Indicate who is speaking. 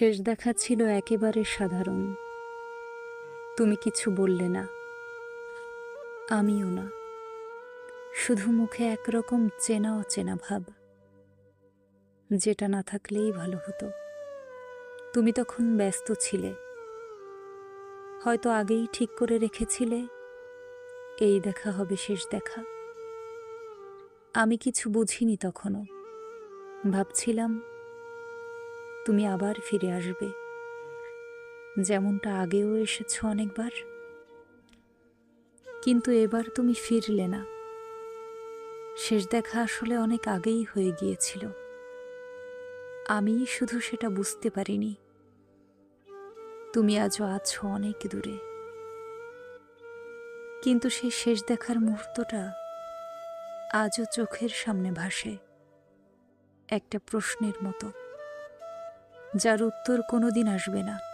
Speaker 1: শেষ দেখা ছিল একেবারে সাধারণ। তুমি কিছু বললে না। আমিও না। শুধু মুখে একরকম চেনা অচেনা ভাব। যেটা না থাকলেই ভালো হতো। তুমি তখন ব্যস্ত ছিলে। হয়তো আগেই ঠিক করে রেখেছিলে। এই দেখা হবে শেষ দেখা। আমি কিছু বুঝিনি তখনও। ভাবছিলাম তুমি আবার ফিরে আসবে। যেমনটা আগেও এসেছ অনেকবার। কিন্তু এবার তুমি ফিরলে না। শেষ দেখা আসলে অনেক আগেই হয়ে গিয়েছিল। আমি শুধু সেটা বুঝতে পারিনি। তুমি আজও আছো অনেক দূরে। কিন্তু সেই শেষ দেখার মুহূর্তটা আজও চোখের সামনে ভাসে। একটা প্রশ্নের মতো। যার উত্তর কোনোদিন আসবে না।